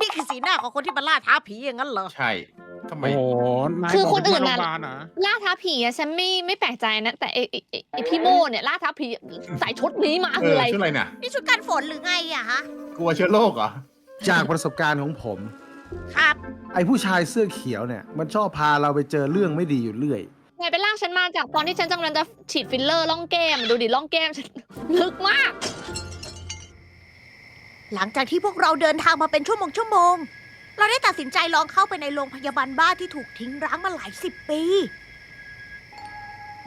นี่คือสีหน้าของคนที่มาล่าท้าผีอย่างนั้นเหรอ ใช่ทำไม โอ้โหนายคือคนบกอื่นจะน่ะมาโรงพยาบาลเหรอล่าท้าผีอะฉันไม่ไม่แปลกใจนะ แต่ไอไอ้ไอ้ไอพี่โมเนี่ยล่าท้าผีใส่ชุดนี้มาเอคือออะไร ชื่ออะไรเนี่ยนี่ชุดกันฝนหรือไงอะฮะ กลัวเชื้อโรคเหรอ จากประสบการณ์ของผม ครับ ไอ้ผู้ชายเสื้อเขียวเนี่ย มันชอบพาเราไปเจอเรื่องไม่ดีอยู่เรื่อยไงไปล่ากฉันมาจากตอนที่ฉันกำลังจะฉีดฟิลเลอร์ล่องแก้ม ดูดิล่องแก้มฉัน ลึกมาก หลังจากที่พวกเราเดินทางมาเป็นชั่วโมงชั่วโมง เราได้ตัดสินใจลองเข้าไปในโรงพยาบาลบ้าที่ถูกทิ้งร้างมาหลายสิบปี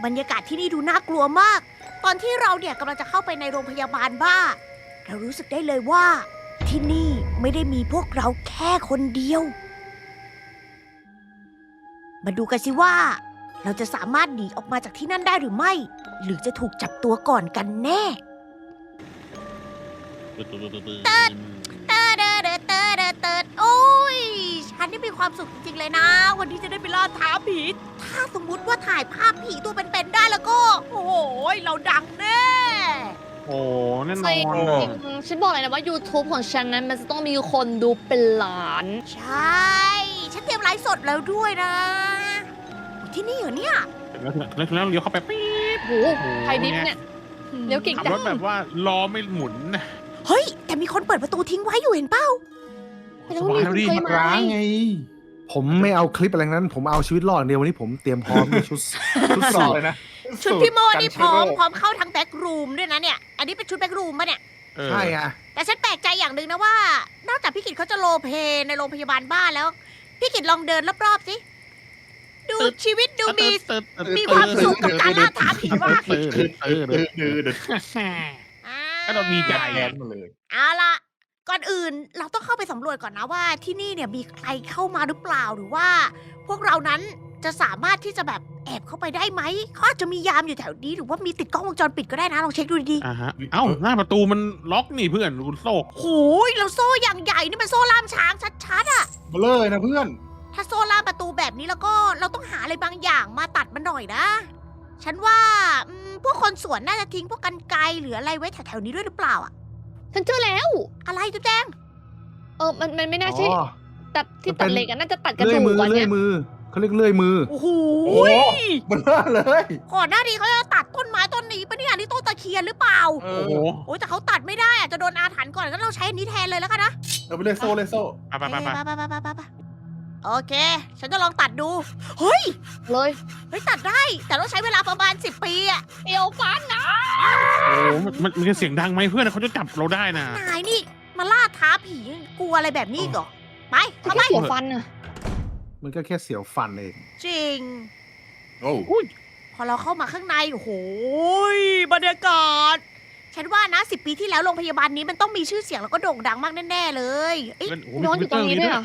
บรรยากาศที่นี่ดูน่ากลัวมาก ตอนที่เราเนี่ยกำลังจะเข้าไปในโรงพยาบาลบ้า เรารู้สึกได้เลยว่า ที่นี่ไม่ได้มีพวกเราแค่คนเดียว มาดูกันสิว่า เราจะสามารถหนีออกมาจากที่นั่นได้หรือไม่ หรือจะถูกจับตัวก่อนกันแน่ เตอร์เดอเตอร์เดอเตอร์เดอเตอร์โอ้ย ฉันนี่มีความสุขจริงๆเลยนะ วันนี้จะได้ไปล่าท้าผี ถ้าสมมุติว่าถ่ายภาพผีตัวเป็นๆได้แล้วก็ โอ้โห เราดังแน่ โอ้โหแน่นใช่อนอืมฉันบอกเลยนะว่า YouTube ของฉันนั้นมันจะต้องมีคนดูเป็นล้าน ใช่ ฉันเตรียมไลฟ์สดแล้วด้วยนะโอ้ที่นี่เหรอเนี่ย แล้วแล้วแล้วเลี้ยวเข้าไปปี๊บโอ้โหไทยดิฟเนี่ย เดี๋ยวเก่งขับจัรงถแบบว่าล้อไม่หมุนนะเฮ้ย แต่มีคนเปิดประตูทิ้งไว้อยู่เห็นเปล่าแต่ว่ามีคนเคยมันมาร้างไง ผมไม่เอาคลิปอะไรทั้งนั้น ผมเอาชีวิตรอดอย่างเดียววันนี้ผมเตรียมพร้อมมีชุดชุดสสออบบเลยนะ ชุดพี่โมนี่พร้อมกันพร้อมเข้าทั้งแบ็กรูมด้วยนะเนี่ย อันนี้เป็นชุดแบ็กรูมปะเนี่ยเออใช่อะแต่ฉันแปลกใจอย่างหนึ่งนะว่า นอกจากพี่กิตเขาจะโรลเพลย์ในโรงพยาบาลบ้าแล้ว พี่กิตลองเดินรอบๆสิดูชีวิตดูมีตึ๊ดตึ๊ดตึ๊ดมีความสุขกับการล่าท้าผีมากตึ๊ดตึ๊ดตึ๊ดดื้ตึ๊อดดื้อดื้ออ่า ก็เราดีใจแอนมาเลย เอาละก่อนอื่นเราต้องเข้าไปสำรวจก่อนนะว่าที่นี่เนี่ยมีใครเข้ามาหรือเปล่าหรือว่า พวกเรานั้นจะสามารถที่จะแบบแอบเข้าไปได้ไหมเขาอาจจะมียามอยู่แถวนี้หรือว่ามีติดกล้องวงจรปิดก็ได้นะลองเช็คดูดีอ่าฮะ เอ้า หน้าประตูมันล็อกนี่เพื่อนคุณโซกๆโหยเราโซ่อย่างใหญ่นี่มันโซ่ล่ามช้างชัดๆอะมาเลยนะเพื่อน ถ้าโซ่ล่ามประตูแบบนี้แล้วก็เราต้องหาอะไรบางอย่างมาตัดมันหน่อยนะ ฉันว่าอืมพวกคนสวนน่าจะทิ้งพวกกันไกรหรืออะไรไว้แถวๆนี้ด้วยหรือเปล่าอะฉันเจอแล้ว อะไรจุ๊บแจงเออ มัน มันไม่น่าใช่ อ๋อ ตัดที่มันเป็ตัดนเหล็กอะน่าจะตัดกระเลื่อดูยมือกอะเลื่เนี่อยยมือเขาเรียกเลื่อยมือ โอ้โหโอ้โหมันเบลอเลย ก่อนหน้านี้เขาจะตัดต้นไม้ต้นนี้ปะเนี่ยนี่ต้นตะเคียนหรือเปล่าเอโอ้อโหโอ้ยแต่เขาตัดไม่ได้อะจะโดนอาถรรพ์ก่อนก็เราใช้อันนี้แทนเลยแล้วกันนะเอาไปเลยโซ่เลยโซ่ ไปไปไปไปไปไปไปไปไป โอเค ฉันจะลองตัดดู เฮ้ย เลยเฮ้ย ตัดได้ แต่ต้องใช้เวลาประมาณ 10 ปีอะเปียวฟันนะโอ้โหมันมันมันจะเสียงดังไหมเพื่อนเขาจะจับเราได้นะ นายนี่ มาล่าท้าผีกลัวอะไรแบบนี้อีกเหรอ ไปแค่เข้าไปเปียวฟันอะมันก็แค่เสียวฟันเอง จริง โอ้พอเราเข้ามาข้างในโอ้โหยบรรยากาศ ฉันว่านะสิปีที่แล้วโรงพยาบาลนี้มันต้องมีชื่อเสียงแล้วก็โด่งดังมากแน่ๆเลยเอ้ยเป็นโอ้โหนอนอยู่ตรงนี้ด้วยเหรอ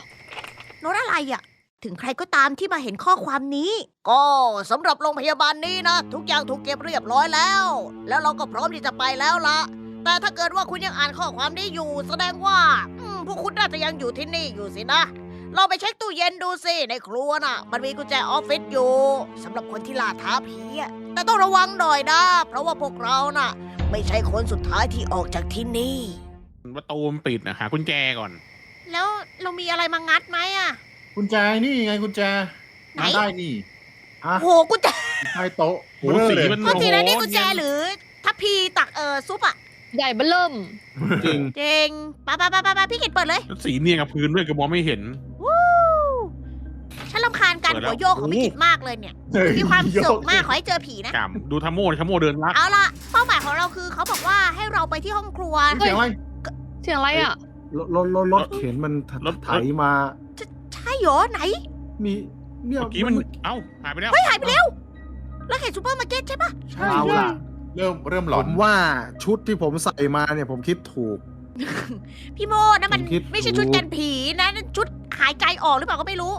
โน้ตอะไรอะถึงใครก็ตามที่มาเห็นข้อความนี้ ก็สำหรับโรงพยาบาลนี้นะ ทุกอย่างถูกเก็บเรียบร้อยแล้ว แล้วเราก็พร้อมที่จะไปแล้วละแต่ถ้าเกิดว่าคุณยังอ่านข้อความนี้อยู่ แสดงว่าอืมพวกคุณน่าจะยังอยู่ที่นี่อยู่สินะ เราไปเช็คตู้เย็นดูสิในครัวน่ะ มันมีกุญแจออฟฟิศอยู่สำหรับคนที่ล่าท้าผีอะแต่ต้องระวังหน่อยนะ เพราะว่าพวกเราน่ะ ไม่ใช่คนสุดท้ายที่ออกจากที่นี่ ประตูมันปิดนะหากุญแจก่อน แล้วเรามีอะไรมางัดไหมอะกุญแจนี่ไงกุญแจไหน มาได้นี่โอ้โหกุญแจใต้โต๊ะโอ้โหสีมันโทษทีนะโอ้โหนี่กุญแจเนียนหรือทัพพีตักเออซุปอะใหญ่เบ้อเริ่ม จริงเจงไปไปไปไปไปพี่กิตเปิดเลยสีเนียนกับพื้นด้วยก็มองไม่เห็น วู้ฉันรำคาญการเปิดแล้หัววโยกของพี่กิตมากเลยเนี่ย เฮ้ยมีความโยสุขมากขอให้เจอผีนะกำดูทาโม่ทาโม่เดินลักเอาล่ะเป้าหมายของเราคือเขาบอกว่าให้เราไปที่ห้องครัว เสียงอะไรเสียงอะไรอะ รถรถรถรถเข็นมันถรถ ไถมา ใช่เหรอไหนมีเนี่ยเมื่อกี้มัน เอ้า หายไปแล้ว เฮ้ยหายไปแล้ว แล้วเห็นซูเปอร์มาร์เก็ตใช่ปะใช่เอาล่ะเริ่มเริ่มหลผอนมว่าชุดที่ผมใส่มาเนี่ยผมคิดถูก พี่โมนั่นมันผมคิด ไม่ใช่ชุดกันผีนะนั่นชุดหายใจออกหรือเปล่าก็ไม่รู้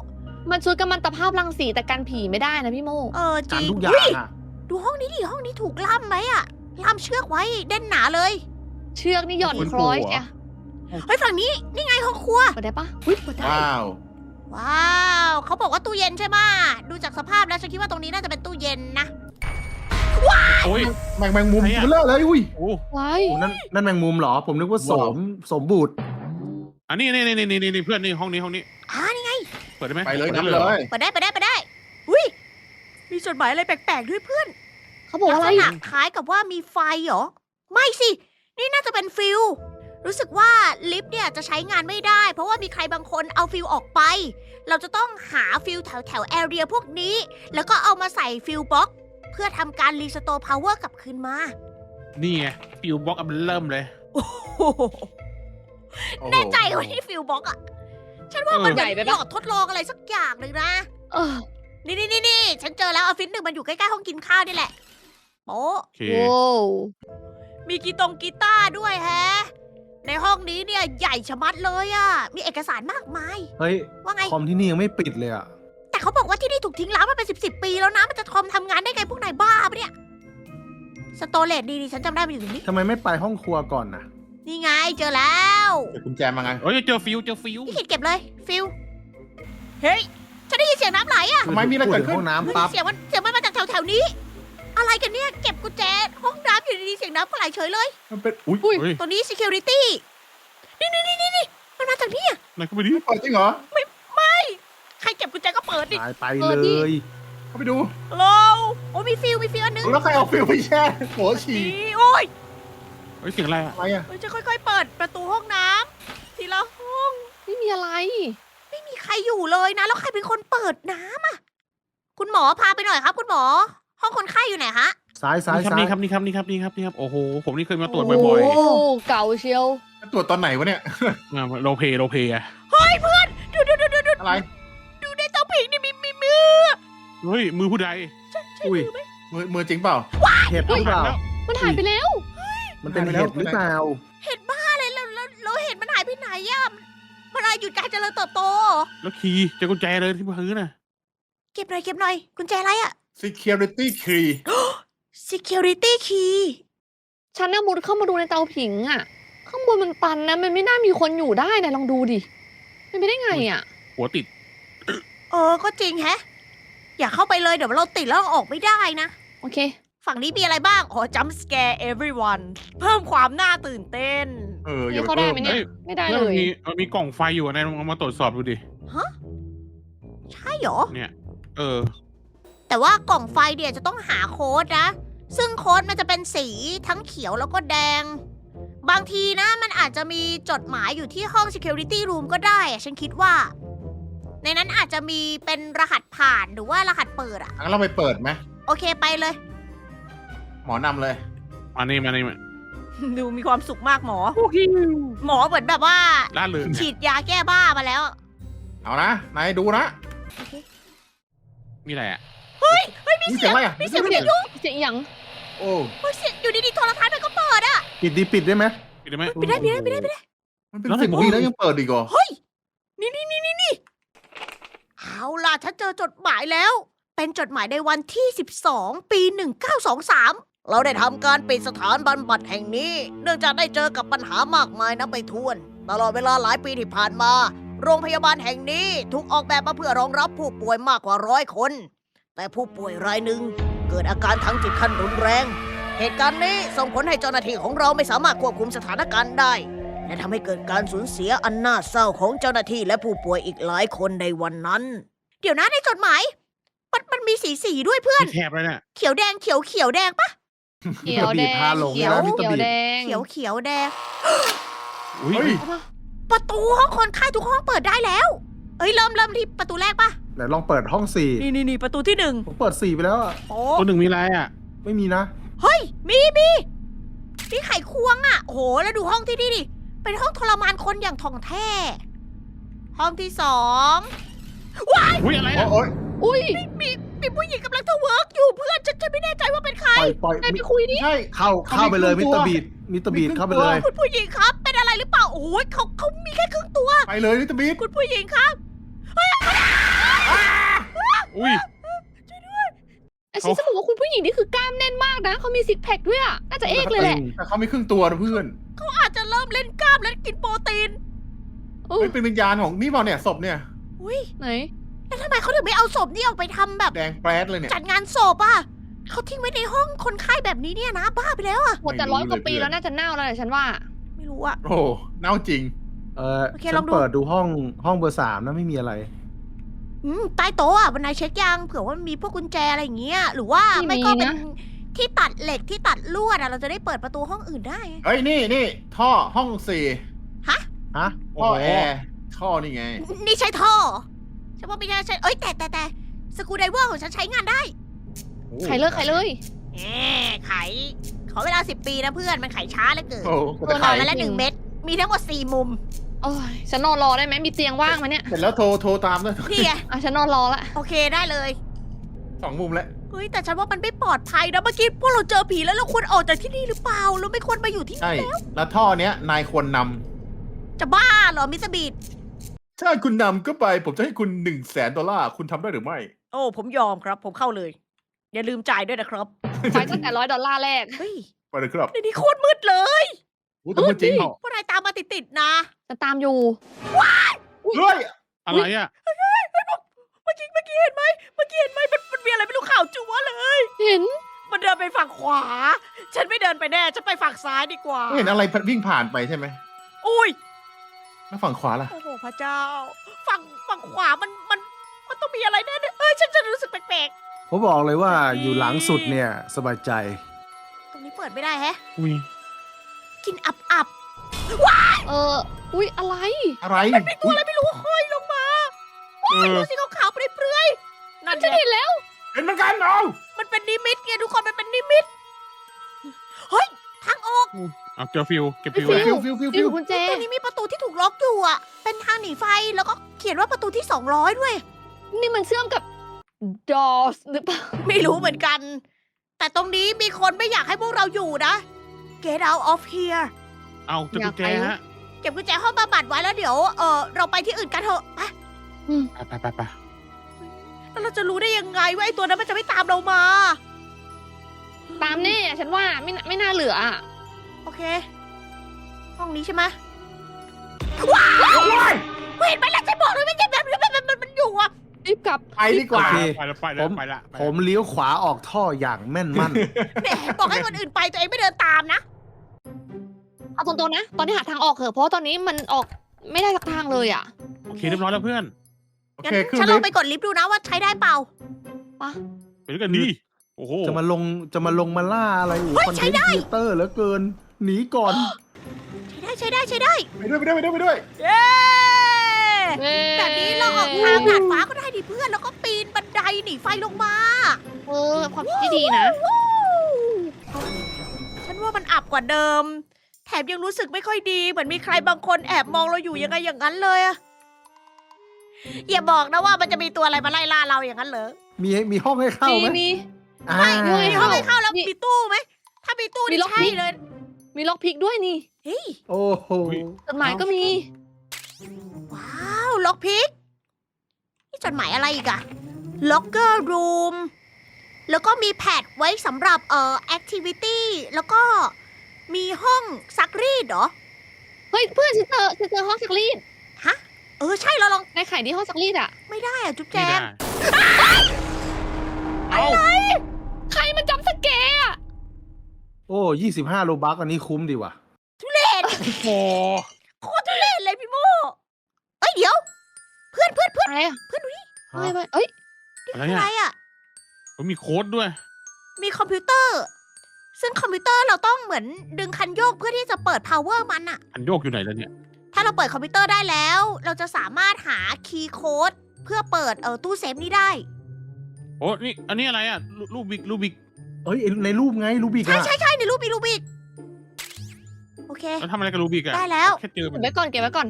มันชุดกัมมันตภาพรังสีแต่กันผีไม่ได้นะพี่โมเออจการิรงทุกอย่าเฮ้ยงอะดูห้องนี้ดิห้องนี้ถูกล่ามไหมอะล่ามเชือกไว้แน่นหนาเลย เชือกนี่หย่อนคล้อยใช่ เฮ้ยฝั่งนี้นี่ไงห้องครัวเปิดได้ปะอุ้ยเปิดได้ ว้าว ว้าวเขาบอกว่าตู้เย็นใช่ไหมะดูจากสภาพแล้วฉันคิดว่าตรงนี้น่าจะเป็นตู้เย็นนะโอ้ย แมงแมงมุมใครอะ เบลอเลยอุ้ยโอ้ไว้โอ้นั่นนั่นแมงมุมเหรอ ผมนึกว่าสมสมบูรณ์อันนี้นี่นี่นี่นี่นี่เพื่อนนี่ห้องนี้ห้องนี้อ่านี่ไงเปิดได้ไหมไปเลยปิดนั่นด้เลยไปได้ไปได้ไปได้ อุ้ยมีจดหมายอะไรแปลกๆด้วยเพื่อนเขาบอกลัว่าอะไรษณะคล้ายกับว่ามีไฟเหรอ ไม่สิ นี่น่าจะเป็นฟิล รู้สึกว่าลิฟต์เนี่ยจะใช้งานไม่ได้ เพราะว่ามีใครบางคนเอาฟิลออกไป เราจะต้องหาฟิลแถวแถวแอเรียพวกนี้ แล้วก็เอามาใส่ฟิลบ็อก เพื่อทำการรีสโตร์พาวเวอร์กลับคืนมา นี่ไงฟิวบล็อกอันเริ่มเลยโอ้โหแน่ใจว่าที่ฟิลบ็อกอะฉันว่ามันเออใหญ่ไปเป็นหปะลอดทดลองอะไรสักอย่างหนึ่งนะเออนี่นี่นี่นี่ฉันเจอแล้วออฟฟิศหนึ่งมันอยู่ใกล้ๆห้องกินข้าวนี่แหละโป๊ะโอเคโว้วมีกีตงกีตาร์ด้วยแฮะ ในห้องนี้เนี่ยใหญ่ชะมัดเลยอะมีเอกสารมากมาย เฮ้ย ว่าไง คอมที่นี่ยังไม่ปิดเลยอะ แต่เขาบอกว่าที่นี่ถูกทิ้งร้างมาเป็นสิบสิบปีแล้วนะ มันจะทอมทำงานได้ไงพวกนายบ้าปะเนี่ย สโตเลตดีๆฉันจำได้มันอยู่ตรงนี้ ทำไมไม่ไปห้องครัวก่อนนะนี่ไงเจอแล้วเก็บกุญแจมาไงเฮ้ยเจอฟิวเจอฟิวพี่ขิดเก็บเลย ฟิลเฮ้ย ฉันได้ยินเสียงน้ำไหลอะทำไมมีอะไรเกิดขึ้นพูถึงห้องเฮ้น้ำยปั๊บ เสียงมันเสียงมันมาจากแถวๆนี้ อะไรกันเนี่ย เก็บกุญแจ ห้องน้ำอยู่ดีๆเสียงน้ำก็ไหลเฉยเลย มันเป็น อุ้ยเฮ้ยตัวนี้ security นี่นี่นี่นี่มันมาจากนี่อะไหนก็ไปดิเปิดจริงเหรอใครเก็บกุญแจก็เปิดดิหายไปเลย เข้าไปดูฮัลโหลโอ้มีฟิลมีฟิลอันนึงแล้วใครเอาฟิลไปแช่โหฉี่นี่โอ้ยเฮ้ยเสียงอะไรอะอะไรอะเฮ้ยจะค่อย ๆ เปิดประตูห้องน้ำทีละห้อง ไม่มีอะไร ไม่มีใครอยู่เลยนะ แล้วใครเป็นคนเปิดน้ำอะ คุณหมอพาไปหน่อยครับ คุณหมอ ห้องคนไข้อยู่ไหนฮะซ้ายซ้ายนี่ครับซ้ายนี่ครับนี่ครับนี่ครับนี่ครับนี่ครับโอ้โหผมนี่เคยมาตรวจโอ้บ่อยโหเก่าเชียวตรวจตอนไหนวะเนี่ยๆมาโรลเพย์โรลเพย์อะเฮ้ยเพื่อนดูดูดูดูดูอะไร ดูในเตาผิงนี่มีมีมือเฮ้ยมือผู้ใดใช่อุ้ย มือไหมมือมือจริงเปล่า เห็ดหรือเปล่าแล้วมันหายไปแล้ว มันเป็นเห็ดหรือเปล่า เห็นบ้าเลยแล้วแล้วแล้วเห็นมันหายไปไหนอะมันอะไรหยุดการเจริญเติบโต แล้วคีย์เจอกุญแจเลยที่พื้นน่ะ เก็บหน่อยเก็บหน่อยกุญแจอะไรอะ security key security key ฉันน่ะมุดเข้ามาดูในเตาผิงอะข้างบนมันตันนะ มันไม่น่ามีคนอยู่ได้นะลองดูดิมันไปได้ไงอะหัวติด เออ ก็จริงแฮะ อย่าเข้าไปเลยเดี๋ยวเราติดแล้วเราออกไม่ได้นะ โอเค ฝั่งนี้มีอะไรบ้างขอ jump scare everyone เพิ่มความน่าตื่นเต้น เอออย่านี่ไปเขาได้เพิ่มไหมเนี่ยเฮ้ยไม่ได้แล้วเลมันย มีมันมีกล่องไฟอยู่อะนายลองเอามาตรวจสอบดูดิ ใช่เหรอเนี่ยเออ แต่ว่ากล่องไฟเนี่ยจะต้องหาโค้ดนะ ซึ่งโค้ดมันจะเป็นสีทั้งเขียวแล้วก็แดง บางทีนะมันอาจจะมีจดหมายอยู่ที่ห้อง security room ก็ได้อะฉันคิดว่า ในนั้นอาจจะมีเป็นรหัสผ่านหรือว่ารหัสเปิดอะงั้นเราไปเปิดไหมโอเคไปเลย หมอนำเลย มานี่มานี่มาดูมีความสุขมากหมอ หมอเหมือนแบบว่า ล่าเริงฉีดยาแก้บ้ามาแล้ว เอานะนายดูนะ มีอะไรอะ อุ้ยเสียงอะไรอะมีเสียงวิทยุเสียงอหย่างโอ้เฮ้ยเสียงอยู่ดีๆโทรทัศน์มันก็เปิดอะปิดดีปิดได้ไหมปิดได้ไหมไม่ได้ไม่ได้ไม่ได้ไม่ได้มันเป็นแล้วสิบผมปีแล้วยังเปิดอีกเหรอเฮ้ยนี่นี่นี่นี่นี่เอาล่ะฉันเจอจดหมายแล้ว เป็นจดหมายในวันที่ 12 ปี 1923 เราได้ทำการปิดสถานบำบัดแห่งนี้ เนื่องจากได้เจอกับปัญหามากมายนับไปถ้วน ตลอดเวลาหลายปีที่ผ่านมา โรงพยาบาลแห่งนี้ถูกออกแบบมาเพื่อรองรับผู้ป่วยมากกว่าร้อยคน แต่ผู้ป่วยรายหนึ่งเกิดอาการทางจิตขั้นรุนแรง เหตุการณ์นี้ส่งผลให้เจ้าหน้าที่ของเราไม่สามารถควบคุมสถานการณ์ได้ และทำให้เกิดการสูญเสียอันน่าเศร้าของเจ้าหน้าที่และผู้ป่วยอีกหลายคนในวันนั้น เดี๋ยวนะในจดหมาย มันมันมีสีสีด้วยเพื่อนมีแถบเลยเนี่ยเขียวแดงเขียวเขียวแดงปะเขียวแดงพาหลงเขียวแล้วมิสเตอเขียวร์บีแดงเขียวเขียวแดง อุ้ยเฮ้ยประตูห้องคนไข้ทุกห้องเปิดได้แล้ว เอ้ยเริ่มเริ่มที่ประตูแรกปะ ไหนลองเปิดห้องสี่นี่นี่นี่ประตูที่หนึ่งผมเปิดสี่ไปแล้วอะโอ้ตัวหนึ่งมีอะไรอะ ไม่มีนะเฮ้ย มีมีมีไขควงอะ โอ้โห แล้วดูห้องที่นี่ดิ เป็นห้องทรมานคนอย่างถ่องแท้ ห้องที่สองอุ้ยอะไรโอ้อะโอ้ยอุ้ยมีมีผู้หญิงกำลังทำเวิร์กอยู่เพื่อนฉันฉันไม่แน่ใจว่าเป็นใคร ปล่อยปล่อยนายไปคุยดิ ใช่ เข้าเข้าไปเลยเขามีมิครึ่สงตัวเตอร์บีดมิสเตอร์บีดมีครึ่งเข้าไปตัวเลย คุณผู้หญิงครับ เป็นอะไรหรือเปล่า โอ้ยเขาเขามีแค่ครึ่งตัว ไปเลยนิตบีดคุณผู้หญิงครับ อุ้ย ไอ้ฉันจะบอกว่าคุณผู้หญิงนี่คือกล้ามแน่นมากนะ เขามีซิกแพคด้วยอะน่าจะเอกเลยแหละแต่เขาไม่ครึ่งตัวนะเพื่อนเขาอาจจะเริ่มเล่นกล้ามและกินโปรตีน โอ้เฮ้ยเป็นวิญญาณของนี่เปล่าเนี่ยศพเนี่ย อุ้ยไหน แล้วทำไมเขาถึงไม่เอาศพนี่ออกไปทำแบบ แดงแปรดเลยเนี่ย จัดงานศพอะเขาทิ้งไว้ในห้องคนไข้แบบนี้เนี่ยนะบ้าไปแล้วอะ หมดแต่ร้อยกว่าปีแล้วน่าจะเน่าแล้วแหละฉันว่า ไม่รู้อะ โอ้โหเน่าจริง เออโอเคฉัลองนดู เปิดดูห้องห้องเบอร์สามนะไม่มีอะไร อืมใต้โต๊ะอะบันไดเช็คยังเผื่อว่ามันมีพวกกุญแจอะไรอย่างเงี้ย หรือว่าไม่ไม่ก็เป็นนะที่ตัดเหล็กที่ตัดลวดอะเราจะได้เปิดประตูห้องอื่นได้ เฮ้ยนี่นี่ท่อห้องสี่ฮะท่อแอร์ท่อนี่ไง นี่ใช้ท่อฉันว่าไม่ใช่ใช่เอ้ยแต่แต่แต่สกูไดเวอร์ของฉันใช้งานได้ไขเลยไขเลยแหมไขขอเวลาสิบปีนะเพื่อนมันไขช้าเหลือเกินโอ้ตัวแต่ไหนขายมาแล้วหนึ่งเม็ดมีทั้งหมดสี่มุม โอ้ยฉันนอนรอได้ไหมมีเตียงว่างไหมเนี่ยเสร็จแล้วโทรโทรตามด้วยนี่ไงอะฉันนอนรอละโอเคได้เลยสองมุมแล้วเฮ้ยแต่ฉันว่ามันไม่ปลอดภัยนะเมื่อกี้พวกเราเจอผีแล้วเราควรออกจากที่นี่หรือเปล่าเราไม่ควรมาอยู่ที่ใช่นี่แล้วแล้วท่อเนี้ยนายควรนจะบ้าเหรอมิสเตอร์บีดำถ้าคุณนำก็ไป ผมจะให้คุณหนึ่งแสนดอลลาร์คุณทำได้หรือไม่ โอ้ผมยอมครับ ผมเข้าเลย อย่าลืมจ่ายด้วยนะครับไปตั้งแต่ร้อยดอลลาร์แรก เฮ้ยไปเลยครับในนี้โคตรมืดเลย โอ้แต่พูดจริงเหรอ พวกนายตามมาติดๆนะ จะตามอยู่ เฮ้ยอะไรอะ เมื่อกี้เมื่อกี้เห็นไหมเมื่อกี้เห็นไหมมันมันมีอะไรไม่รู้ข่าวจัวเลย เห็น มันเดินไปฝั่งขวา ฉันไม่เดินไปแน่ฉันไปฝั่งซ้ายดีกว่า ไม่เห็นอะไรวิ่งผ่านไปใช่ไหมอุ้ย แล้วฝั่งขวาล่ะ โอ้โหพระเจ้า ฝั่งฝั่งขวามันมันมันต้องมีอะไรแน่ๆเอ้ยฉันจะรู้สึกแปลกผมบอกเลยว่าอยู่หลังสุดเนี่ยสบายใจ ๆ ตรงนี้เปิดไม่ได้แฮะ อุ้ยกลินอับอับ เอออุ้ยอะไร อะไรๆมีตัวอะไรไม่รู้ห้อยลงมาเออดูสิขาวๆเปรื่อยๆนั่นฉันไงเห็นแล้วเห็นเหมือนกันเอามันเป็นนิมิตไงทุกคนมันเป็นนิมิตเฮ้ยทางออกเอาเจอฟิวเก็บฟิวฟิไว้ฟิวฟิวฟิวนี่ฟิวคือกุญแจตรงนี้มีประตูที่ถูกล็อกอยู่อะ เป็นทางหนีไฟแล้วก็เขียนว่าประตูที่200ด้วย นี่มันเชื่อมกับ doors หรือเปล่าไม่รู้เหมือนกัน แต่ตรงนี้มีคนไม่อยากให้พวกเราอยู่นะ Get out of here เอาเจอกุญแจฮะเก็บกุญแจห้องบำบัดไว้แล้วเดี๋ยวเออเราไปที่อื่นกันเถอะไปไปไปไปไปแล้วเราจะรู้ได้ยังไงว่าไอ้ตัวนั้นมันจะไม่ตามเรามา ตามแน่อะฉันว่าไม่น่าไม่น่าเหลืออะโอเค ห้องนี้ใช่ไหมว้าวเห็นไหมล่ะฉันบอกเลยไม่ใช่แบบนี้มันมันมันมันอยู่อะรีบกลับไปดีกว่าโอเคไปแล้วไปแล้วไปละไปละผมเลี้ยวขวาออกท่ออย่างแม่นมั่นแหมบอกให้คนอื่นไปตัวเองไม่เดินตามนะ เอาตรงๆนะ ตอนนี้หาทางออกเถอะเพราะว่าตอนนี้มันออกไม่ได้สักทางเลยอะ โอเคเรียบร้อยแล้วเพื่อนโองั้นเคขึ้นฉันลลิองฟไปต์กดลิฟต์ดูนะว่าใช้ได้เปล่า ไปด้วยกันดีโอ้โหจะมาลงจะมาลงมาล่าอะไรอูเฮ้ยคอนใช้เทนได้ต์ครีเอเตอร์เหลือเกิน หนีก่อน ใช้ได้ใช้ได้ใช้ได้ ไปด้วยไปด้วยไปด้วยไปด้วย เย้แบบนี้เราออกทางดาดฟ้าก็ได้ดิเพื่อนแล้วก็ปีนบันไดหนีไฟลงมาเออความคิดที่ดีนะ ฉันว่ามันอับกว่าเดิมแถมยังรู้สึกไม่ค่อยดี เหมือนมีใครบางคนแอบมองเราอยู่ยังไงอย่างนั้นเลยอะอย่าบอกนะว่ามันจะมีตัวอะไรมาไล่ล่าเราอย่างนั้นเหรอมีมีห้องให้เข้ามีไหมมี อ่าไม่ด้มียห้องให้เข้าแล้วมีมีตู้ไหมถ้ามีตู้มีนี่ล็อกใช่พิก เลยมีล็อกพิกด้วยนี่เฮ้ยโอ้โห จดหมายก็มี ว้าวล็อกพิกนี่จดหมายอะไรอีกอะ locker room แล้วก็มีแพดไว้สำหรับเอ่อ activity แล้วก็ มีห้องซักรีดเหรอ เฮ้ยเพื่อนฉันเจอฉันเจอห้องซักรีดฮะเออใช่เราลองในไข่ที่ห้องซักรีดอะ ไม่ได้อะจุ๊บแจไม่งได้เอาใครมันจำสแกร์อะโอ้ยี่สิบห้าโลบักอันนี้คุ้มดีว่ะ โอ้โหโคตรทุเรศเลยพี่โมเอ้ยเดี๋ยว เพื่อนเพื่อนเพื่อนอะไรอะเพื่อนดูนี่อะไรไปเอ้ยอะไรอะไรอะอะผมมีโค้ดด้วย มีคอมพิวเตอร์ ซึ่งคอมพิวเตอร์เราต้องเหมือนดึงคันโยกเพื่อที่จะเปิด power มันอะอันโยกอยู่ไหนแล้วเนี่ย ถ้าเราเปิดคอมพิวเตอร์ได้แล้ว เราจะสามารถหาคีย์โค้ดเพื่อเปิดเออตู้เซฟนี้ได้ โอ้นี่ อันนี้อะไรอะรูรูบิกรูบิกเอ้ยในรูปไงรูบิกใช่อะใช่ใช่ในรูปมีรูปอีกโอเค แล้วทำอะไรกับรูบิกอะได้แล้ว แค่เจอมัเก็นบไว้ก่อนเก็บไว้ก่อน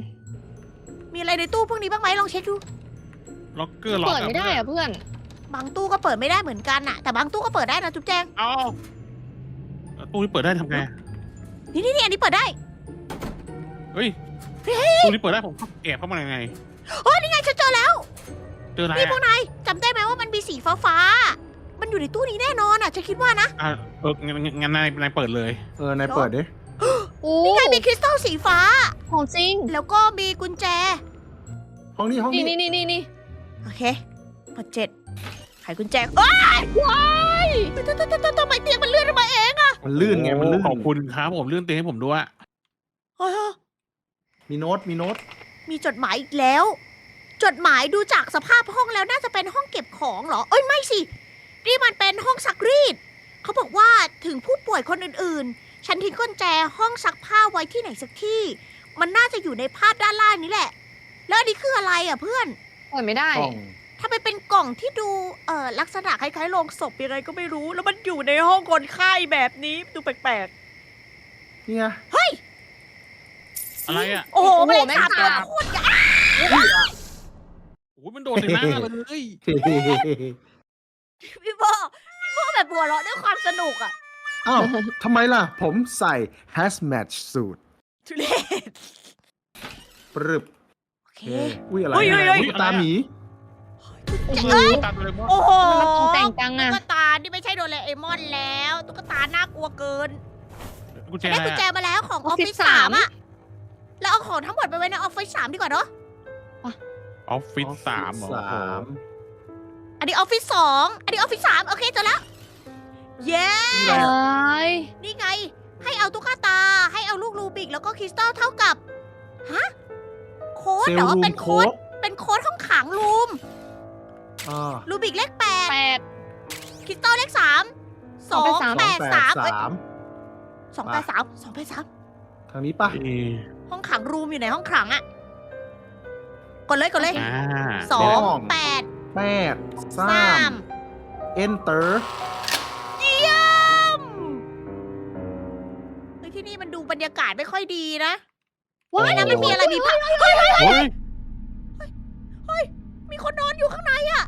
มีอะไรในตู้พวกนี้บ้างไหมลองเช็คดู ล็อกเกอร์ล็อกเปิดไม่ได้อะเพื่อน บางตู้ก็เปิดไม่ได้เหมือนกันอะแต่บางตู้ก็เปิดได้นะจุ๊บแจง เอาแล้ว ตู้นี้เปิดได้ทำไงนี่นี่นี่อันนี้เปิดได้เฮ้ยตู้นี้เปิดได้ผมแอบเข้ามายังไงเฮ้ยนี่ไงฉันเจอแล้วเจออะไรนี่พวอะกนายจำได้ไหมว่ามันมีสีฟ้าฟ้าๆมันอยู่ในตู้นี้แน่นอนอะฉันคิดว่านะ อะเอองั้นงั้นงั้นนายนายเปิดเลย เออนายเปิดดิ โอ้นี่ไงมีคริสตัลสีฟ้า ของจริง แล้วก็มีกุญแจ ห้องนี้ห้องนี่นี้นี่นี่นี่นี่โอเคเปิดเจ็ด ไขกุญแจเอ้ยว้ายทำไมทำไมเตียงมันเลื่อนออกมาเองมันลื่นไง มันลื่นขอบคุณครับผมเลื่อนเตียงให้ผมด้วย เฮ้ยมมีโน้ต มีโน้ต มีจดหมายอีกแล้ว จดหมายดูจากสภาพห้องแล้วน่าจะเป็นห้องเก็บของเหรอ เอ้ยไม่สิ นี่มันเป็นห้องซักรีด เขาบอกว่าถึงผู้ป่วยคนอื่นๆ ฉันทิ้งกุญแจห้องซักผ้าไว้ที่ไหนสักที่ มันน่าจะอยู่ในภาพด้านล่างนี้แหละ แล้วอันนี้คืออะไรอะเพื่อน เปิดไม่ได้ กล่อง ถ้าไปเป็นกล่องที่ดูเอ่อลักษณะคล้ายๆโลงศพยังไงก็ไม่รู้ แล้วมันอยู่ในห้องคนไข้แบบนี้ดูแปลกนี่ไงๆ เฮ้ย อะไรอะโอ้โหโอ้โหแมลงสาบแมลงสาบตัวโคตรใหญ่โอ้ยมันโดนใส่หน้าเลยพี่โบพี่โบแบบหัวเราะด้วยความสนุกอะอ้าวทำไมล่ะ ผมใส่ hazmat suit ทุเรศปรึบโอเคเอ้ยอุ้ยอะไรเฮ้ยเฮ้ยเฮ้ยตุ๊กตาหมี โอ้โหตามเลยมอนโอ้โหมันตรงแต่งจังตุ๊อะกตา นี่ไม่ใช่โดเรเอมอนแล้ว ตุ๊กตาน่ากลัวเกินกุญแจได้อะไรกุญแจอะมาแล้วของออฟฟิศ Office สาม3อะแล้วเอาของทั้งหมดไปไว้ในออฟฟิศสามดีกว่าเนาะ ออฟฟิศสามเหรอสามอันนี้ออฟฟิศสองอันนี้ออฟฟิศสามโอเคเจอแล้ว เย้นี่แหละตายนี่ไง ให้เอาตุ๊กตา ให้เอาลูกรูบิกแล้วก็คริสตัลเท่ากับ ฮะ โค้ดเซลเหรอล์รูเป็มนโค้โค้ด ดเป็นโค้ดห้องขังรูม อ่ารูบิกเลขแปดแปด คริสตัลเลขสามสสอองงแปดแปสามดสามเอ้ยสามสองแปดสามสองแปดสามทางนี้ปะเอ๊ะห้องขังรูมอยู่ในห้องขังอะกดเลยกดเลยอ่าสองแปดแปดสาสาม ม enter เยี่ยมเฮ้ยที่นี่มันดูบรรยากาศไม่ค่อยดีนะว้าไม่ยนะมันมีอะไรมีผ้าเฮ้ยเฮ้ยเฮ้ยมี คนนอนอยู่ข้างในอะ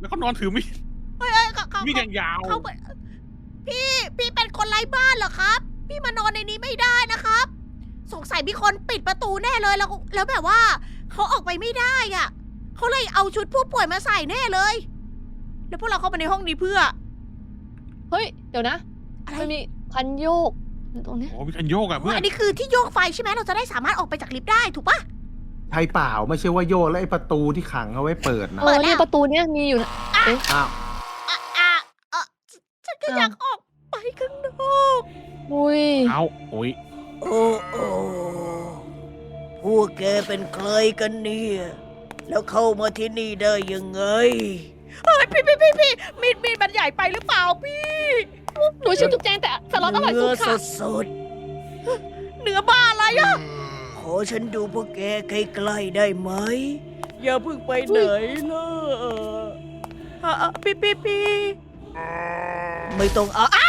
แล้วก็นอนถือมีดเฮ้ยเฮ้ยเขาเขามีดอย่างยาวเขาไปพี่พี่เป็นคนไร้บ้านเหรอครับ พี่มานอนในนี้ไม่ได้นะครับ สงสัยมีคนปิดประตูแน่เลยแล้วแล้วแบบว่าเขาออกไปไม่ได้อะเขาเลยเอาชุดผู้ป่วยมาใส่แน่เลย แล้วพวกเราเข้ามาในห้องนี้เพื่อ เฮ้ย เดี๋ยวนะอะไร มันมีคันโยกอยู่ตรงเนี้ยโอ้มีคันโยกอะเพื่อนอันนี้คือที่โยกไฟใช่ไหมเราจะได้สามารถออกไปจากลิฟต์ได้ถูกปะ ใช่เปล่าไม่ใช่ว่าโยนแล้วไอ้ประตูที่ขังเอาไว้เปิดนะเออเนี่ยประตูเนี้ยมีอยู่นะอ้าวอะอะเออฉันก็อยากออกไปข้างนอกอุ้ย เอาโอ้ยโอ้โอ้พวกแกเป็นใครกันเนี่ย แล้วเข้ามาที่นี่ได้ยังไง เฮ้ยพี่พี่พี่พี่มีดมีดมันใหญ่ไปหรือเปล่าพี่ หนูชื่อจุ๊บแจงแต่สล็อตอร่อยสุดค่ะ สดๆ ขอฉันดูพวกแกใกล้ๆได้ไหม อย่าเพิ่งไปไหนล่ะอะอะพี่พี่พี่ไม่ต้องอะอะ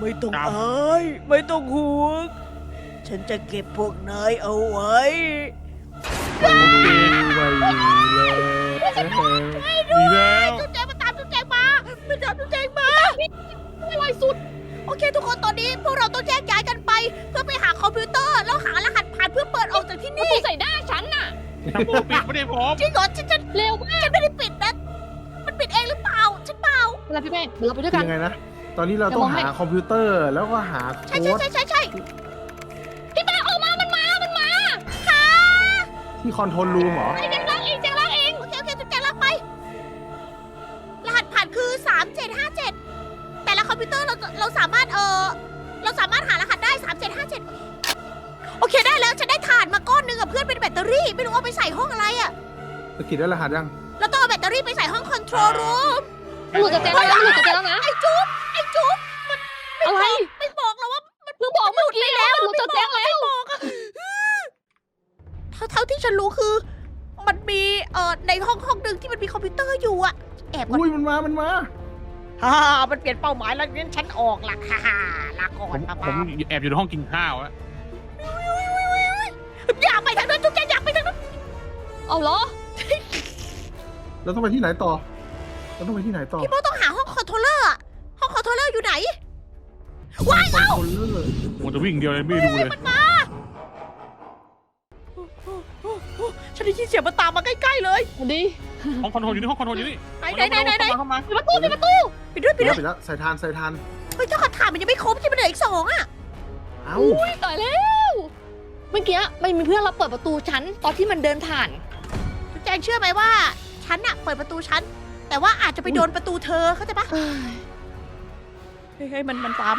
ไม่ต้องอายไม่ต้องห่วงฉันจะเก็บพวกนายเอาไว้ไปดูไปเลยมีแล้วจุ๊บแจงมาตามจุ๊บแจงมามาตามจุ๊บแจงมาอร่อยสุด โอเค ทุกคนตอนนี้พวกเราต้องแยกย้ายกันไป เพื่อไปหาคอมพิวเตอร์แล้วหารหัสผ่านเพื่อเปิดออกจากที่ประนี่ตูใส่หน้าฉันน่ะทั้งโบปิดไม่ได้พร้อมจริงเหรอฉันฉันเร็วมากฉันไม่ได้ปิดนะมันปิดเองหรือเปล่า ฉันเปล่าเวลาพี่แป้งเดี๋ยวเราไปด้วยกัน ยังไงนะ ตอนนี้เราต้องจะมองให้หาคอมพิวเตอร์แล้วก็หาใช่โค้ใช่ดใช่ใช่ใช่พี่แป้งออกมา มันมา มันมาค่ะที่คอนโทรลรูมเหรอไอ้เจ๊งรั อมพิวเตอร์เราเราสามารถเออเราสามารถหารหัสได้3757โอเคได้แล้วฉันได้ถ่านมาก้อนหนึงกับเพื่อนเป็นแบตเตอรี่ไม่รู้เอาไปใส่ห้องอะไรอะสกิดได้รหัสยังแล้วต้องเอาแบตเตอรี่ไปใส่ห้องคอนโทรลรูมหลุดจากเจ๊งแล้วนะหลุดจากเจ๊งแล้วนะ ไอ้จุ๊บไอ้จุ๊บอะไร ไม่บอกเราว่าเพิ่งบอกเมื่อกี้แล้วมันหลุดจากเจ๊งแล้ว เท่าเท่าที่ฉันรู้คือ มันมีเอ่อในห้องห้องหนึ่งที่มันมีคอมพิวเตอร์อยู่อะแอบก่อน อุ้ยมันมา มันมา ฮ่ามันเปลี่ยนเป้าหมายแล้วงั้นฉันออกละฮ่าฮ่าลาก่อผนมป้าผป้ามแอบอยู่ในห้องกินข้าวอะอย่าไปทางนั้นจุ๊บแจงอย่าไปทางนั้นเอาเหรอเราต้องไปที่ไหนต่อเราต้องไปที่ไหนต่อพี่โมต้องหาห้องคอนโทรลเลอร์อะห้องคอนโทรลเลอร์อยู่ไหน ว้ายคอนโทรลเลอร์ผมจะวิ่งเดียวเลยไม่ดูเลย มันมาฉันได้ยินเสียงมันตามมาใกล้ๆเลยสวัสดีห้องคอนโทรลอยู่นี่ห้องคอนโทรลอยู่นี่ไหนไหนไหนไหนไหน เข้ามาปิดประตูปิดประตู ไปด้วยไปปิดด้แล้ววยปิดแล้วใส่ทานใส่ทาน เฮ้ยเจ้าขัดถ่านมันยังไม่ครบที่มันเหลืออีกสองอะเอ้าอุ้ยตายแล้ว เมื่อกี้มันมีเพื่อนเราเปิดประตูฉันตอนที่มันเดินผ่าน จุ๊บแจงเชื่อไหมว่าฉันอะเปิดประตูฉันแต่ว่าอาจจะไปโดนประตูเธอเข้าใจปะเฮ้ยเฮ้ยมันมันตาม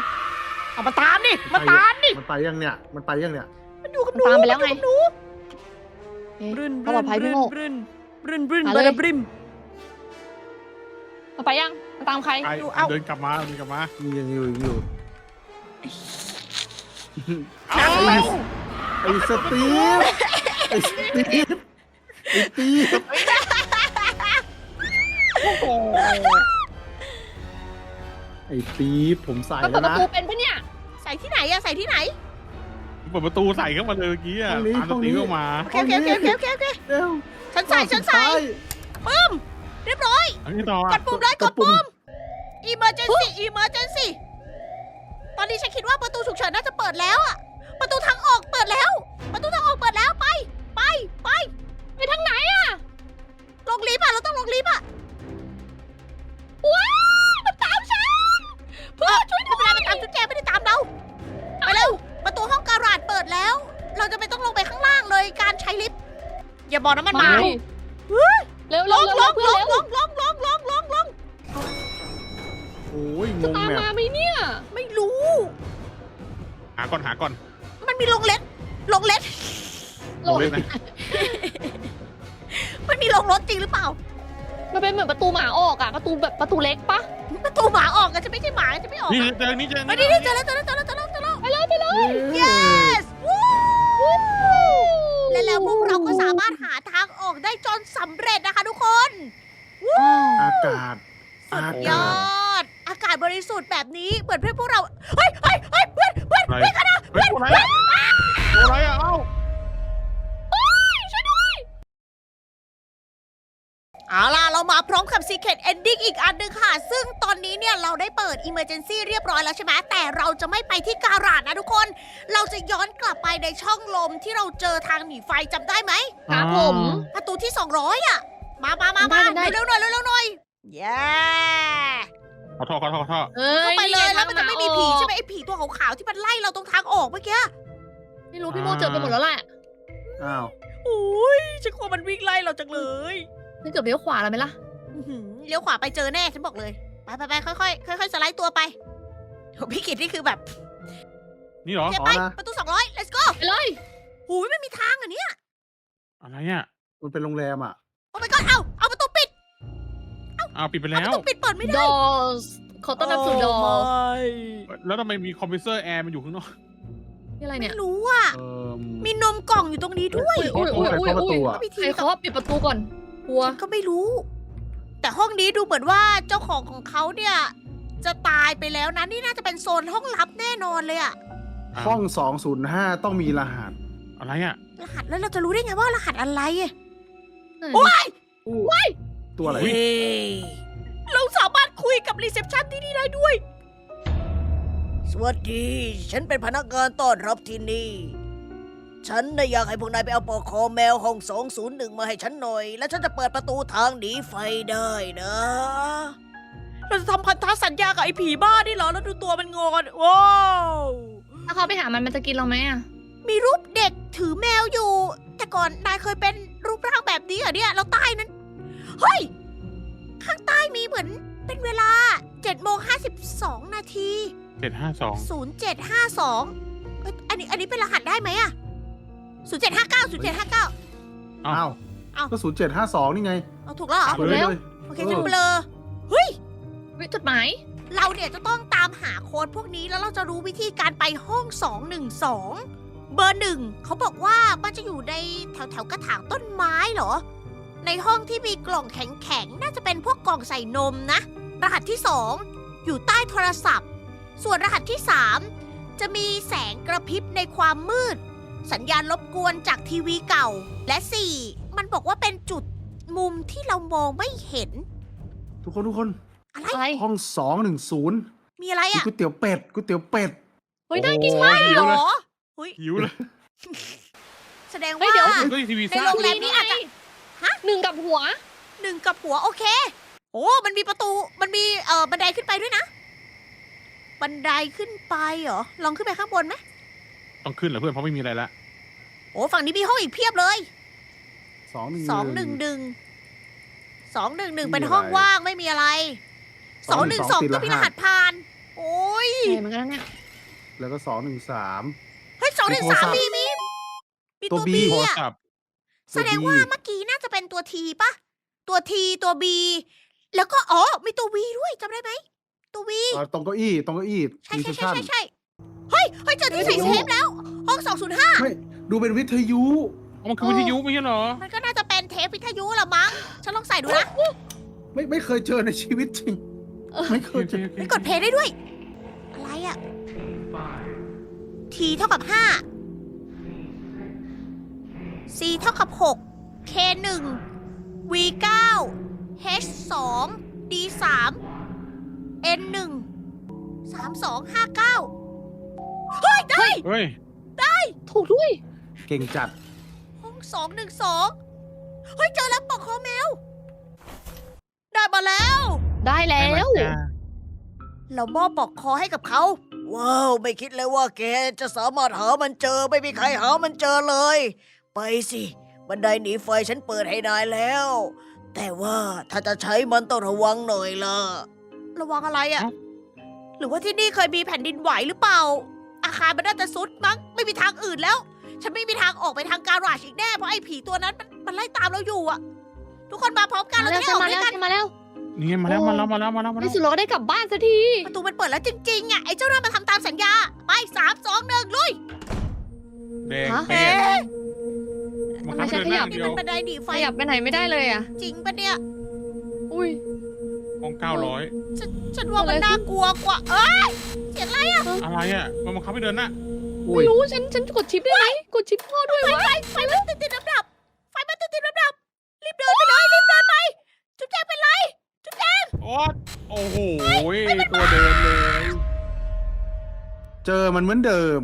เอามาตามนี่มาตามนี่มันไปยังเนี่ย มันไปยังเนี่ย มันอยู่กับหนูตามไปแล้วไงนอยู่กับหนูเอ๊ะ บรึนเขาปลอดภัยพี่โมกบรึนบรึนบรึนหาบเลยรึนบรึนเอาไปยังมา ตามใครไอดูเอาเดินกลับมาเดินกลับมายังอยู่ยังอยู่เอาไอ้สตีฟไอ้สตีฟไอ้ตีฟโอ้โหไอ้ตีฟผมใส่ก็เปิแล้ดวประนะตูเป็นปะเนี่ย ใส่ที่ไหนอะใส่ที่ไหนเปิดประตูใส่เข้ามาเลยเมื่อกี้อะห้องนี้ตามสห้องตินี้เข้ามาโอเคโอเคโอเคโอเคโอเคโอเคเร็วฉันใส่ฉันใส่ ปึ้ม เรียบร้อย อันนี้ต่อกดปุ่มเลยกดปุ่ม emergency emergency ตอนนี้ฉันคิดว่าประตูฉุกเฉินน่าจะเปิดแล้วอะประตูทางออกเปิดแล้ว ประตูทางออกเปิดแล้วไป ไปไปไปทางไหนอะลงลิฟต์อะเราต้องลงลิฟต์อะว้าวมันตามฉันเพื่อนช่วยไม่เป็นไรมันตามจุดแจงไม่ได้ตามเราไปเร็วประตูห้องการาดเปิดแล้ว เราจะไม่ต้องลงไปข้างล่างเลยการใช้ลิฟต์อย่าบอกนะมันมามาเร็วลเร็วงเร็ว ก่อนหาก่อนมันมีลงเล็ดลงเล็ด ลงเลยนะมันมีลงรถจริงหรือเปล่า มันเป็นเหมือนประตูหมาออกอะประตูแบบประตูเล็กปะประตูหมาออกกันจะไม่ใช่หมาจะไม่ออกนี่อะเจอนี่เจอเฮ้ยนี่นี่นี่เจอแล้วเจอแล้วเจอแล้วเจอแล้วเจอแล้ว ไปเลยไปเลย yes วู้และแล้วพวกเราก็สามารถหาทางออกได้จนสำเร็จนะคะทุกคนวู้อากาศ สุอาดกาศยอด อากาศบริสุทธิ์แบบนี้เหมือนเพื่อนพวกเรา เฮ้ย เนี่ยเราได้เปิด Emergency เรียบร้อยแล้วใช่ไหมแต่เราจะไม่ไปที่การาดนะทุกคน เราจะย้อนกลับไปในช่องลมที่เราเจอทางหนีไฟจำได้ไหมครับผม ประตูที่ 200 อะ มามามามาได้ได้ เร็วๆหน่อยเร็วๆหน่อยเย้ขอโทษขอโทษขอโทษเอ้ยเข้าไปเลยนี่งแล้วมันจะไม่มีผีทางใช่ไหมไอ้ผีตัวขาวๆที่มันไล่เราตรงทางออกเมื่อกี้ไม่รู้พี่โมเจอไปหมดแล้วแหละอ้าวโอ้ยฉันกลัวมันวิ่งไล่เราจังเลย นี่เกือบเลี้ยวขวาแล้วไหมล่ะอื้อหือเลี้ยวขวาไปเจอแน่ฉันบอกเลย ไปไปไปค่อยๆค่อยๆสไลด์ตัวไปโหพี่กิตนี่คือแบบนี่เหรอเดี๋ยวอ๋อไปนะ ประตูสองร้อย let's go ไปเลยหูยไม่มีทางอะเนี่ยอะไรอะมันเป็นโรงแรมอะ โอ้ my god เอาเอาประตูปิดอ้าวปิดไปเอาแล้ประวตูปิดเปิดไม่ได้ doors ขอต้อนรับสู่โ door ไม่แล้วทำไมมีคอมเพรสเซอร์แอร์มันอยู่ข้างนอก นี่อะไรเนี่ยไม่รู้อะ เอ่อมีนมกล่องอยู่ตรงนี้ด้วยอุ้ยอุ้ยใครอุ้ยเคาะประอุ้ตูยอะก็มีทีใครเคาะปิดประตูก่อนกลัวฉันก็ไม่รู้ แต่ห้องนี้ดูเหมือนว่าเจ้าของของเขาเนี่ย จะตายไปแล้วนะนี่น่าจะเป็นโซนห้องลับแน่นอนเลยอะห้อง 205 ต้องมีรหัส อะไรอะ รหัสแล้วเราจะรู้ได้ไงว่ารหัสอะไรอะนั่นโอ้น่ะยอู้ตัวอะไรเฮ้ยเราสามารถคุยกับรีเซพชันที่นี่ได้ด้วย สวัสดี ฉันเป็นพนักงานต้อนรับที่นี่ ฉันน่ะอยากให้พวกนายไปเอาปลอกคอแมวห้อง201มาให้ฉันหน่อย แล้วฉันจะเปิดประตูทางหนีไฟได้นะ เราจะทำพันธสัญญากับไอ้ผีบ้านี่เหรอ แล้วดูตัวมันงอนว้าวถ้าเขาไปหามันมันจะกินเราไหมอะมีรูปเด็กถือแมวอยู่ แต่ก่อนนายเคยเป็นรูปร่างแบบนี้เหรอเนี่ยแล้วใต้นั้น เฮ้ย ข้างใต้มีเหมือนเป็นเวลา7โมง52นาทีเจ็ดห้าสอง 0752เอ้ยอันนี้อันนี้เป็นรหัสได้ไหมอะ 0759 0759อ้าว อ้าวอ้าว ก็0752นี่ไงเอาถูกแล้วเหรอเปิดเลยเลยโอเคฉันเบลอ เฮ้ย วิจดหมาย เราเนี่ยจะต้องตามหาโค้ดพวกนี้แล้วเราจะรู้วิธีการไปห้อง 212 เบอร์หนึ่งเขาบอกว่ามันจะอยู่ในแถวแถวๆกระถางต้นไม้เหรอ ในห้องที่มีกล่องแข็งๆ น่าจะเป็นพวกกล่องใส่นมนะ รหัสที่ 2 อยู่ใต้โทรศัพท์ ส่วนรหัสที่ 3 จะมีแสงกระพริบในความมืด สัญญาณรบกวนจากทีวีเก่า และ 4 มันบอกว่าเป็นจุดมุมที่เรามองไม่เห็น ทุกคนทุกคนอะไรอะไรห้อง210มีอะไรมีอะก๋วยเตี๋ยวเป็ดก๋วยเตี๋ยวเป็ด เฮ้ยน่ากินโอ้มาก หิหรวเลยอเฮ้ยหิวเลยแสดงเฮ้ยว่าเดี๋ยวก็ทีวีในซ่าโรงแรม นี้อาจจะ ฮะ หนึ่งกับหัว หนึ่งกับหัวโอเค โอ้มันมีประตู มันมีเอ่อบันไดขึ้นไปด้วยนะ บันไดขึ้นไปเหรอ ลองขึ้นไปข้างบนไหม ต้องขึ้นเหรอเพื่อนเพราะไม่มีอะไรละโอ้ฝั่งนี้มีห้องอีกเพียบเลย211สองหนึ่งหนึ่งสองหนึ่งหนึ่งไม่มีเป็นห้องอะไรว่างไม่มีอะไรสองหนึ่งสองติดก็มีรรหัหัสสผ่าน โอ้ยเห็นเหมือนกันนะเนี่ยแล้วก็213เฮ้ยสองหนึ่งสามมีโทรศัพท์มีมีมีตัตัวว B บีโทรอะศัพท์แสดงว่าเมื่อกี้น่าจะเป็นตัวทีปะตัวทีตัวบีแล้วก็อ๋อมีตัววีด้วยจำได้ไหมตัววีอ่าตรงเก้าอี้ตรงเก้าอี้ใช่รีใช่เซพใช่ชันใช่ใช่ เฮ้ยเฮ้ยเจอที่ใส่เซฟแล้ว ห้องสองศูนย์ห้าไม่ดูเป็นวิทยุ เอามันคือวิทยุไม่ใช่เหรอ มันก็น่าจะเป็นเทปวิทยุละมั้ง ฉันลองใส่ดูนะไม่ไม่เคยเจอในชีวิตจริง ไม่เคยเจอไม่กดเพลย์ได้ด้วย อะไรอะ T เท่ากับห้า C เท่ากับหก K หนึ่ง V เก้า H สอง D สาม N หนึ่งสามสองห้า เก้าเฮ้ยได้เฮ้ย ถูกด้วย เก่งจัด ห้องสองหนึ่งสองเฮ้ยเจอแล้วปอกคอแมว ได้มาแล้ว ได้แล้วได้มาจ้าเรามอบปลอกคอให้กับเขา ว้าว ไม่คิดเลยว่าแกจะสามารถหามันเจอ ไม่มีใครหามันเจอเลย ไปสิ บันไดหนีไฟฉันเปิดให้นายแล้ว แต่ว่าถ้าจะใช้มันต้องระวังหน่อยล่ะ ระวังอะไรอะ่ะหรือว่าที่นี่เคยมีแผ่นดินไหวหรือเปล่า อาคารมันน่าจะซุดมั้งไม่มีทางอื่นแล้ว ฉันไม่มีทางออกไปทางการาชอีกแน่เพราะไอ้ผีตัวนั้นมันมันไล่ตามเราอยู่อะทุกคนมาพร้อมกันมาเราแล้วจะได้ออกมาด้แล้ววยกันมาแล้ว นี่ไงมาแล้วมาแล้วมาแล้วมาแล้วมาในแล้วสุดเราก็ได้กลับบ้านสักที ประตูมันเปิดแล้วจริงๆอะไอ้เจ้านั่นมาทำตามสัญญาไปสามสองหนึ่งลุยแดงฮะ เปี้ยนทำไมฉันขยับ เดีนี่ยมัวนบันไดหนีไฟขยับไปไหนไม่ได้เลยอะ จริงปะเนี่ย อุ้ย ห้องเก้าร้อยฉันฉันว่ามันอะไรน่ากลัวกว่า เอ้ยเสียงอะไรอะอะไรอะมันบังคับให้เดินหน้าอุ้ไม่ยรู้ฉันฉันกดชิปได้ไหมกดชิปพ่อด้วยวะไฟมันติดติดดับดับไฟมันติดติดดับดับรีบเดินไปเลยรีบเดินไปจุ๊บแจงเป็นไรจุ๊บแจงโอ๊ยโอ้โหตัวเดินเลย เจอมันเหมือนเดิม